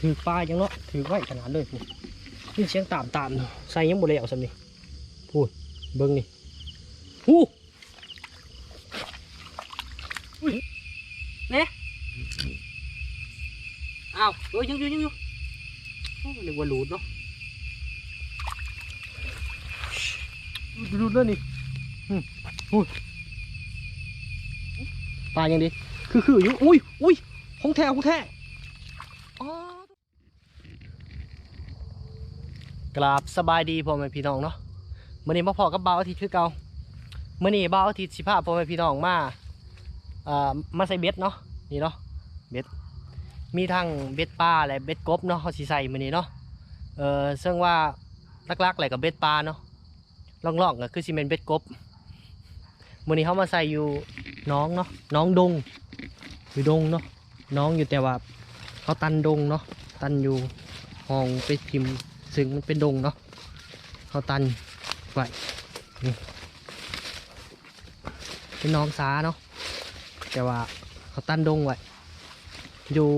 ถือปลายังเนาะถือไว้ขนาดเลยพูดนี่เสียงตามตามใส่ยังบ่แล้วสำนี่พูดเบิ่งนี่หูอุ้ยเนี่ยอ้าวเอ้ยยังอยู่ยังอยู่โอ้นึกว่าหลุดเนาะหลุดแล้วนี่อืมอุ้ยปลายังดีคือคืออยู่อุ้ยอุ้ยของแท้ของแท้ กราบสบายดีพ่อแม่พี่น้องเนาะมื่อนี้มาพอกับเบาอาทิตย์คือเก่ามื่อนี้เบาอาทิตย์สิพาพ่อแม่พี่น้องมาเอ่อมาใส่เบ็ดเนาะนี่เนาะเบ็ดมีทั้งเบ็ดปลาและเบ็ดกบเนาะเขาสิใส่มื่อนี้เนาะเออซึ่งว่าลักๆแหละกับเบ็ดปลาเนาะล่องๆก็คือซีเมนเบ็ดกบมื่อนี้เขามาใส่อยู่น้องเนาะน้องดงอยู่ดงเนาะน้องอยู่แต่ว่าเขาตันดงเนาะตันอยู่ห้องไปทิม ซึ่งมันเป็นดงเนาะเขาตันไว้นี่เป็นน้องสาเนาะแต่ว่าเขาตันดงไว้อยู่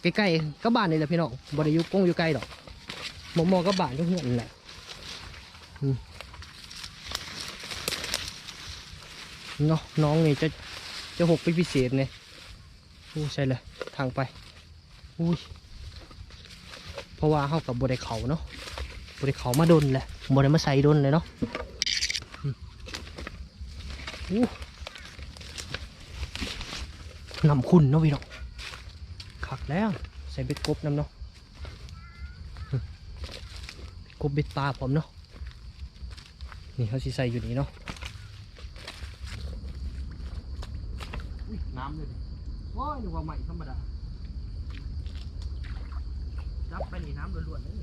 ใกล้ๆกับบ้านนี่แหละพี่น้องบริยุกงอยู่ใกล้ดอกมองมอกับบ้านก็เหือนแหละเนาะน้องนี่จะจะหกเป็นพิเศษเนี่ยอู้ใช่เลยทางไปอุ้ย เพราะว่าเขากับบได้เขาเนาะบได้เขามาดนแหละบได้มาใส่ดนเลยเนาะอืมอู้นำคุณเนาะพี่น้องขักแล้ว ใส่เบ็ดกบน้ำเนาะกบเบ็ดปลาผมเนาะนี่เขาสิใส่อยู่นี่เนาะน้ำเลยดิว้ายนึกว่าใหม่ธรรมดา จับไปหนน้ำล้วนๆเลย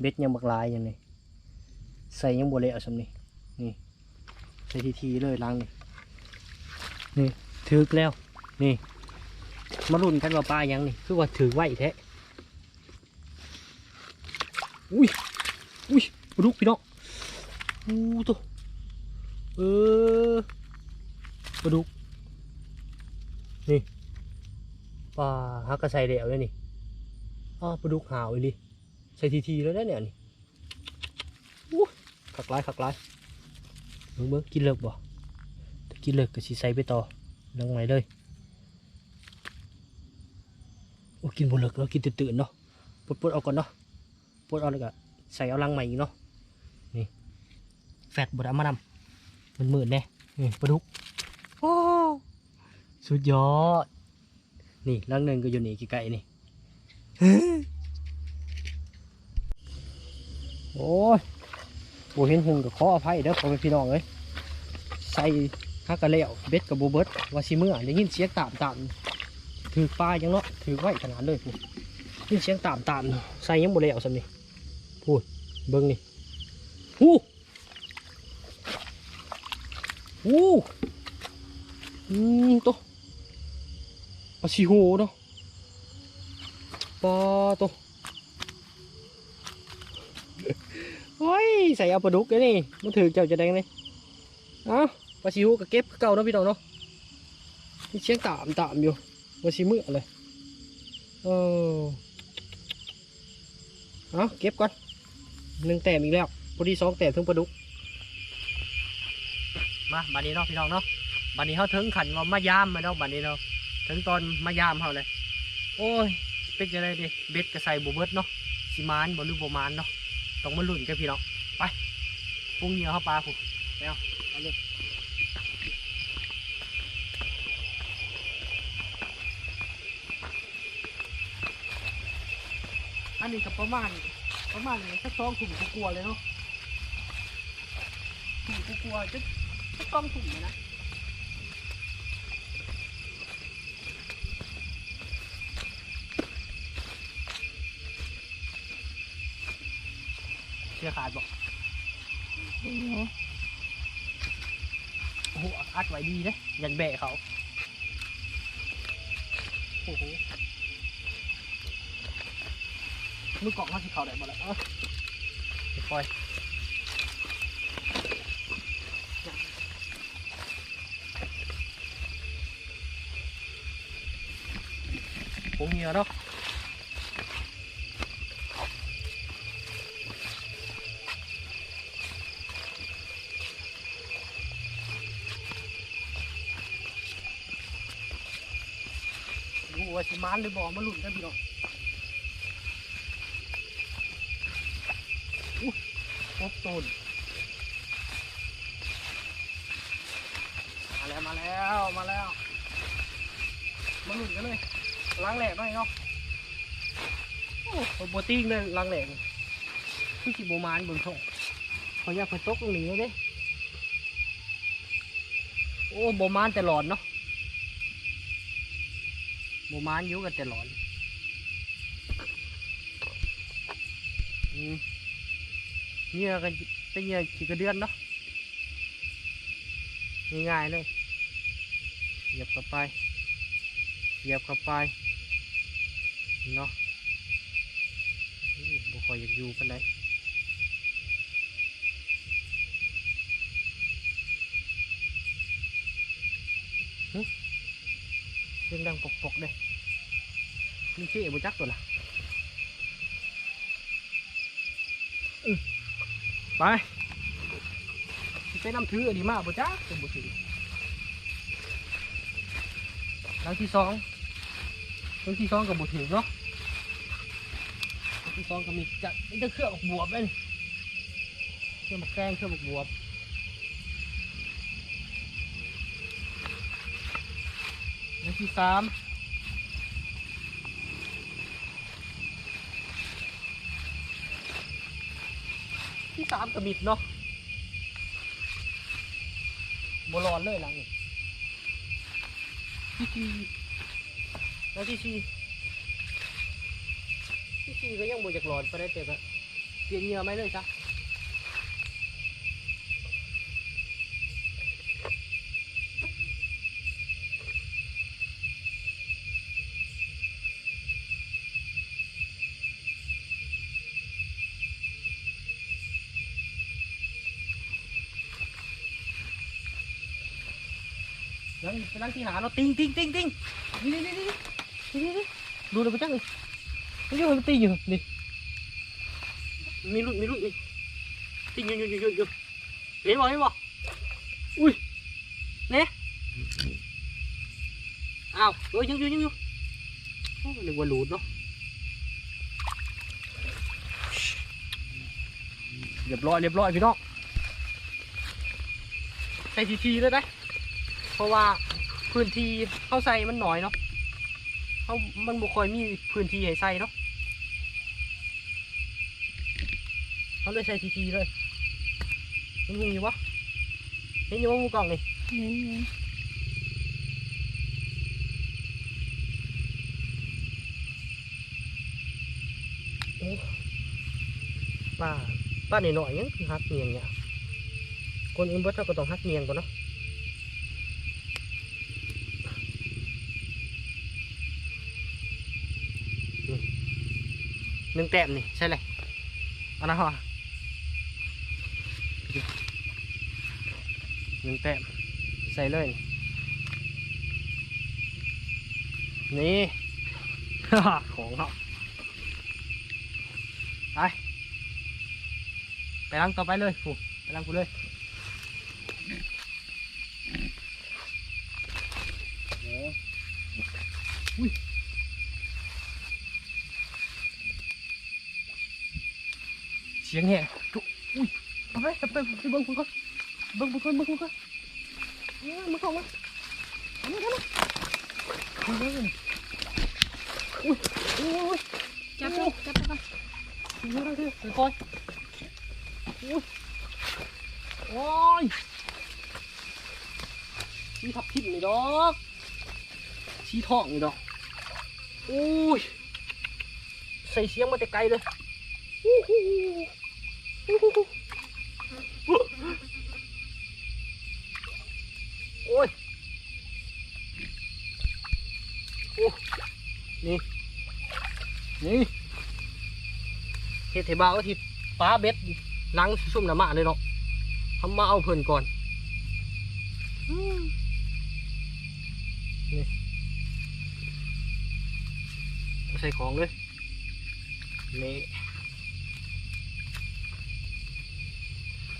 เบ็ดยังบักลายอย่างนี้ใส่ยังบวเละสำนี่นี่ใส่ทีๆเลยล้างนี่นี่ถึกแล้ว นี่มาลุ่นกันว่าปลายังนี่คือว่าถือไว้แท้อุ้ยอุ้ยปลาดุกพี่น้องอู้ตัวเออปลาดุกนี่ปลาฮักกระใสเดี่ยวเลยนี่อ้าปลาดุกหาวอีหลีใส่ทีทีๆแล้วเนี่ยนี่ขักหลายขักหลายเบิ่งเบิ่งกินเลิกบ่กินเลิกก็สิใส่ไปต่อลังไหนเลยโอ้กินบ่เลิกแล้วกินตื่นๆเนาะปลดๆเอาก่อนเนาะปลดเอาแล้วก็ใส่เอาลังใหม่อีกเนาะนี่แฟตบดอามานำมันหมืดแน่นี่ปลาดุกโอ้สุดยอดนี่ลังหนึ่งก็อยู่นี่ไกลๆนี่ โอ้ยโบเห็นหุงกับขออภัยเด้อพ่อแม่พี่น้องเอ้ยใส่ฮักกะเลี้ยวเบ็ดกับโบเบิร์ดว่าสิเมื่อได้ยินเสียงตามตามถือปลายังเนาะถือไว้ขนาดเลยพูดยินเสียงตามตามใส่ยังโบเลี้ยวสำนี่พูดเบิ้งนี่หูหูอืมโตปลาชิโฮเนาะปลาโต โอ้ยใส่เอาปลาดุกเลยนี่มันถือเจ้าจะแดงเลยเอ้าปลาชิวก็เก็บเก่าเนาะพี่น้องเนาะมีเชียงตามตามอยู่ปลาชิมือเลยเออเอาเก็บก่อนหนึ่งแต้มอีกแล้วพอดีสองแต้มถึงปลาดุกมาบัดนี้เนาะพี่น้องเนาะบัดนี้เขาถึงขันว่ามายามมาเนาะบัดนี้เนาะถึงตอนมายามเขาเลย โอ้ยเป็นจะไงดิเบ็ดกระใส่บูเบิดเนาะสิมานบ่หรือบ่มานเนาะ ต้องมาลุ้นกันพี่น้องไปปรุงเหยื่อเข้าปลาผมไปเอาเอาเลยอันนี้กับประมาณประมาณนี้สักสองถุงก็กลัวเลยเนาะถุงก็กลัวจะจะต้องถุงเลยนะ สื้อขาดบอกโอ้โหอัดไว้ดีเลยยันแบะเขาโอ้โหมือกล่องเขาสิเขาได้หมดแล้วเออเดี๋ยวปล่อยผมเหงียวเนาะ มานหรือบ่มาหลุนกันพี่น้องอู้ครบต้นมาแล้วมาแล้วมาแล้ว มาหลุนกันเลยล้างแหลกหน่อยเนาะโอ้โหโบติ้งเลยล้างแหลกพี่สิบโบมานบนท้องขาอยากไปตกตรงนี้เลยด้โอ้โบมานแต่หลอดเนาะ หมูมานอยู่กันแต่หลอนเหงื่อกันเป็นเหงื่อขี้กระเดือนเนาะง่ายๆเลยเหยียบเข้าไปเหยียบเข้าไปเนาะบ่ค่อยอยากอยู่กันเลยอื้อไปสิไปนำ ถืออันนี้มาบุจักเป็นบุถือครั้งที่สองครั้งที่สองกับบุถือเนาะครั้งที่สองก็มีจะนี่จะเครื่องบวบเลยเครื่องบักแกงเครื่องบักบวบค รั้งที่สามที่สามกระบิดเนาะบร้อนเลยหลังนี่ที่สี่แล้วที่สี่ที่สี่ก็ยังบ่อยากร้อนไปได้แต่ก็เปลี่ยนเหงื่อไหมเลยจ้ะยังไปนั่งที่หาเนาะติงติงติงติงนี่นี่นี่นี่นี่นี่ดูเลยไปจังเลยมันอยู่มันติงอยู่นี่มีรุ่นมีรุ่นนี่ติ งอยู่อยู่อยู่อยู่อยู่เห็นบ่เห็นบ่อุ้ยเนี่ยอ้าวเอ้ยยังอยู่ยังอยู่โอ้ยนึกว่าหลุดเนาะเรียบร้อยเรียบร้อยพี่น้องใส่ทีทีเลยได้เพ ราะว่าพื้นที่เข้าใส่มันน้อยเนาะเขามันบุคอยมีพื้นที่ให้ใส่เนาะเขาเลยใส่ทีทีเลยมันมุงอยู่วะเห็นอยู่ว่ามูกล่องนี่เน้นเน้นป้าป้าหน่อยๆยังคือฮักเมียงเนี่ยคนอื่นบิดเราก็ต้องฮักเมียงก่อนเนาะ หนึ่งแต้มนี่ใช่เลยเอานะฮะหนึ่งแต้มใส่เลยนี่ ของเขาไปไปล้างต่อไปเลยฟูไปล้างกูเลยอุ้ย สียงแหงจุอุ้ยเอาไปเอาไปไปเบิ้งกูก่อนเบิ้งกูก่อนเบิ้งกูก่อนเอ้ยมึงเข้ามาเอามาเอามาเอามาอุ้ยอุ้ยอุ้ยจับไปจับไปก่อนดูดูดูค่อยๆอุ้ยโอ้ยมีทับทิมนี่ดอกชี้ทองนี่ดอกอุ้ยใส่เสียงมาแต่ไกลเลยอู้หู โอ้ยโอ้นี่ นี่เฮ็ดให้บ่าวทิตย์ป้าเบ็ดล้างซุ่มน้ำมาเลยเนาะทำมาเอาเพิ่นก่อนนี่ใส่ของเลยนี่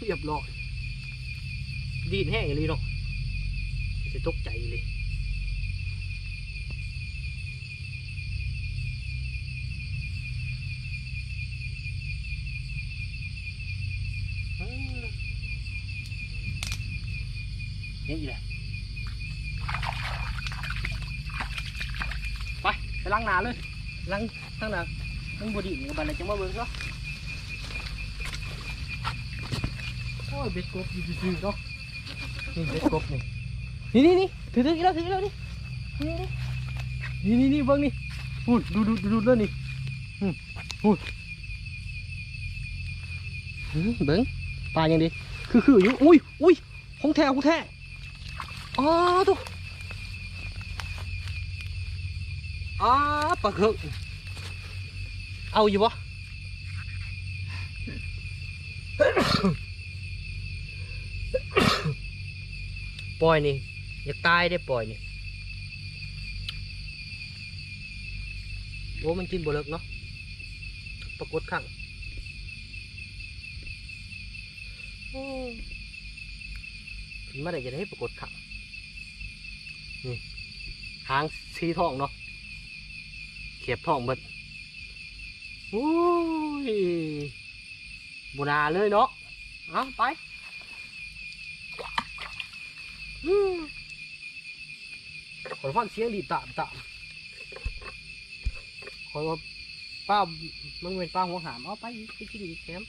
เรียบร้อยดีแห้งเลยเนาะจะตกใจเลยนี่อีกเลยไปไปล้างหนาเลยล้างทั้งหนาทั้งบดี้กับบันเลยจังมาเบิ่งเนาะโอ้ ยเบ็ดกบอยู่ซื่อๆเนาะนี่เบ็ดกบนี่นี่นี่นี่ถือถืออีกแล้วถืออีกแล้วนี่นี่นี่นี่นี่เบิ่งนี่พูดดูดูดูดูเลยนี่อืมพูดอืมเบิ่งปลายังดีคือคืออยู่อุ้ยอุ้ยของแท้ของแท้อ๋อตุ๊อ๋อปลาเคืองเอาอยู่ปะ ปล่อยนี่อยากตายได้ปล่อยนี่โอ้มันกินบเลิกเนาะปรากฏขังโอ้ไม่ได้จะให้ปรากฏขังนี่หางสีทองเนาะเขียบทองเบิดโอ้ยบุนาเลยเนาะเอาไป ขอฟังเสียงดีตามตามขอว่าป้ามันเป็นป้าหัวหามเอาไปไปกินอีกแคม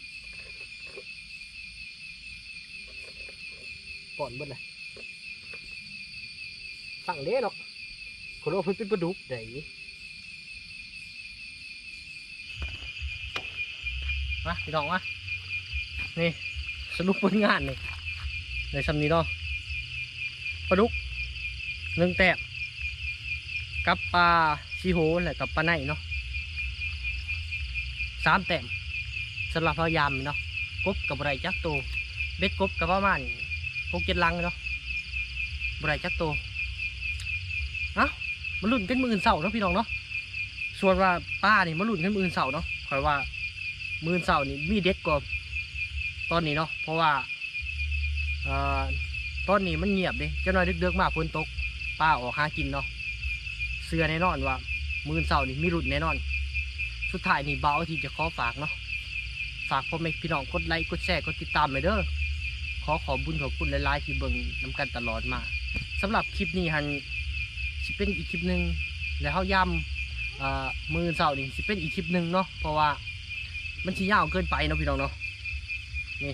ป่อนบิดเลยสั่งเด้เนาะคนว่าเพิ่นเป็นปลาดุกได้มาพี่น้องมานี่สรุปผลงานนี่ในซ้ำนี้เนาะ ลาดุกหนึ่งแต้มกับปลาชีโฮนแหละกับปลาไนเนาะสามแต้มสำหรับพยายามเนาะกบกับไรจักโตเบ็ดกบกับประมาณหกเจ็ดลังเนาะบไรจักโตวมันลุ่นกันมืออื่นเสาเนาะพี่น้องเนาะส่วนว่าป้านี่มันลุ่นกันมืออื่นเสาเนาะคอยว่ามืออื่นเสานี่มีเด็ดกว่าตอนนี้เนาะเพราะว่า ตอนนี้มันเงียบเด้เจ้าน้อยดึกๆมากฝนตกป้าออกหากินเนาะเสือแน่นอนว่า มืออื่นเสานี่มีรุ่นแน่นอน สุดท้ายนี่เบาที่จะขอฝากเนาะฝากพ่อแม่พี่น้องกดไลค์กดแชร์กดติดตามไปเด้อขอขอบคุญขอบคุณหลายๆที่เบิ่งนำกันตลอดมาสำหรับคลิปนี้ฮันสิเป็นอีกคลิปหนึ่งแล้วเขาย้ำเอ่อมือเสาร์นี่สิเป็นอีกคลิปหนึ่งเนาะเพราะว่ามันชี้ยาวเกินไปเนาะพี่น้องเนาะนี่